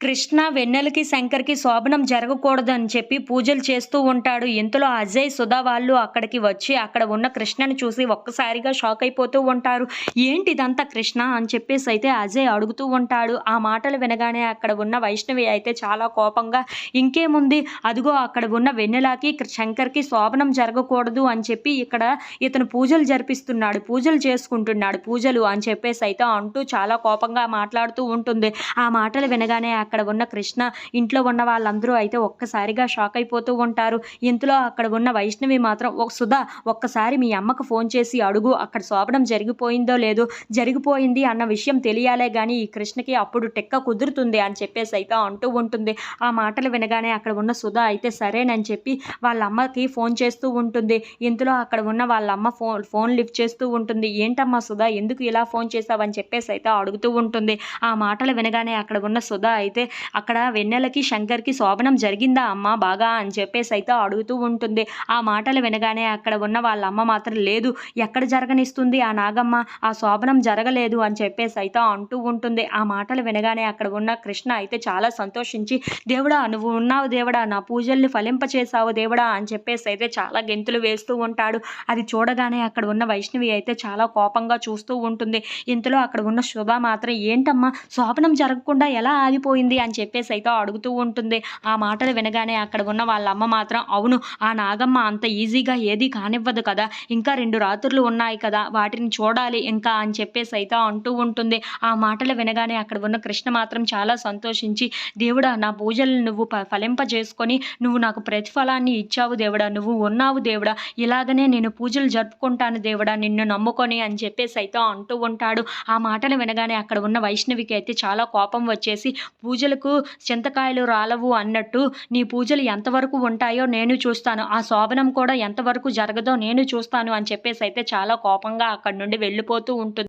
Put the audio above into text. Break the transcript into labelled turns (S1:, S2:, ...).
S1: కృష్ణ వెన్నెలకి శంకర్కి శోభనం జరగకూడదని చెప్పి పూజలు చేస్తూ ఉంటాడు. ఇంతలో అజయ్ సుధా వాళ్ళు అక్కడికి వచ్చి అక్కడ ఉన్న కృష్ణని చూసి ఒక్కసారిగా షాక్ అయిపోతూ ఉంటారు. ఏంటి ఇదంతా కృష్ణ? అని చెప్పేసి అయితే అజయ్ అడుగుతూ ఉంటాడు. ఆ మాటలు వినగానే అక్కడ ఉన్న వైష్ణవి అయితే చాలా కోపంగా ఇంకేముంది? అదిగో అక్కడ ఉన్న వెన్నెలకి శంకర్కి శోభనం జరగకూడదు అని చెప్పి ఇక్కడ ఇతను పూజలు జరిపిస్తున్నాడు. పూజలు చేసుకుంటున్నాడు పూజలు అని చెప్పేసి అయితే అంటూ చాలా కోపంగా మాట్లాడుతూ ఉంటుంది. ఆ మాటలు వినగానే అక్కడ ఉన్న కృష్ణ ఇంట్లో ఉన్న వాళ్ళందరూ అయితే ఒక్కసారిగా షాక్ అయిపోతూ ఉంటారు. ఇంతలో అక్కడ ఉన్న వైష్ణవి మాత్రం ఒక సుధా ఒక్కసారి మీ అమ్మకు ఫోన్ చేసి అడుగు అక్కడ శోభనం జరిగిపోయిందో లేదో జరిగిపోయింది అన్న విషయం తెలియాలే కానీ ఈ కృష్ణకి అప్పుడు టెక్క కుదురుతుంది అని చెప్పేసి అయితే అంటూ ఉంటుంది. ఆ మాటలు వినగానే అక్కడ ఉన్న సుధా అయితే సరేనని చెప్పి వాళ్ళ అమ్మకి ఫోన్ చేస్తూ ఉంటుంది. ఇంతలో అక్కడ ఉన్న వాళ్ళ అమ్మ ఫోన్ ఫోన్ లిఫ్ట్ చేస్తూ ఉంటుంది. ఏంటమ్మా సుధా ఎందుకు ఇలా ఫోన్ చేసావని చెప్పేసి అయితే అడుగుతూ ఉంటుంది ఆ మాటలు వినగానే అక్కడ ఉన్న సుధా అయితే అక్కడ వెన్నెలకి శంకర్కి శోభనం జరిగిందా అమ్మ? బాగా అని చెప్పేసి అయితే అడుగుతూ ఉంటుంది. ఆ మాటలు వినగానే అక్కడ ఉన్న వాళ్ళ అమ్మ మాత్రం లేదు ఎక్కడ జరగనిస్తుంది ఆ నాగమ్మ? ఆ శోభనం జరగలేదు అని చెప్పేసి అయితే అంటూ ఉంటుంది. ఆ మాటలు వినగానే అక్కడ ఉన్న కృష్ణ అయితే చాలా సంతోషించి దేవుడా నువ్వు ఉన్నావు దేవుడా నా పూజల్ని ఫలింపచేసావు దేవుడా అని చెప్పేసి అయితే చాలా గెంతులు వేస్తూ ఉంటాడు. అది చూడగానే అక్కడ ఉన్న వైష్ణవి అయితే చాలా కోపంగా చూస్తూ ఉంటుంది. ఇంతలో అక్కడ ఉన్న శుభ మాత్రం ఏంటమ్మా? శోభనం జరగకుండా ఎలా ఆగిపోయింది? అని చెప్పేసి అయితే అడుగుతూ ఉంటుంది. ఆ మాటలు వినగానే అక్కడ ఉన్న వాళ్ళ అమ్మ మాత్రం అవును ఆ నాగమ్మ అంత ఈజీగా ఏది కానివ్వదు కదా. ఇంకా రెండు రాత్రులు ఉన్నాయి కదా. వాటిని చూడాలి ఇంకా అని చెప్పేసి అయితే అంటూ ఉంటుంది. ఆ మాటలు వినగానే అక్కడ ఉన్న కృష్ణ మాత్రం చాలా సంతోషించి దేవుడా నా పూజలు నువ్వు ప ఫలింపజేసుకొని నువ్వు నాకు ప్రతిఫలాన్ని ఇచ్చావు దేవుడా. నువ్వు ఉన్నావు దేవుడా. ఇలాగనే నేను పూజలు జరుపుకుంటాను దేవుడా. నిన్ను నమ్ముకొని అని చెప్పేసి అయితే అంటూ ఉంటాడు. ఆ మాటలు వినగానే అక్కడ ఉన్న వైష్ణవికి అయితే చాలా కోపం వచ్చేసి పూజ పూజలకు చింతకాయలు రాలవు అన్నట్టు నీ పూజలు ఎంతవరకు ఉంటాయో నేను చూస్తాను. ఆ శోభనం కూడా ఎంతవరకు జరగదో నేను చూస్తాను అని చెప్పేసి అయితే చాలా కోపంగా అక్కడి నుండి వెళ్ళిపోతూ ఉంటుంది.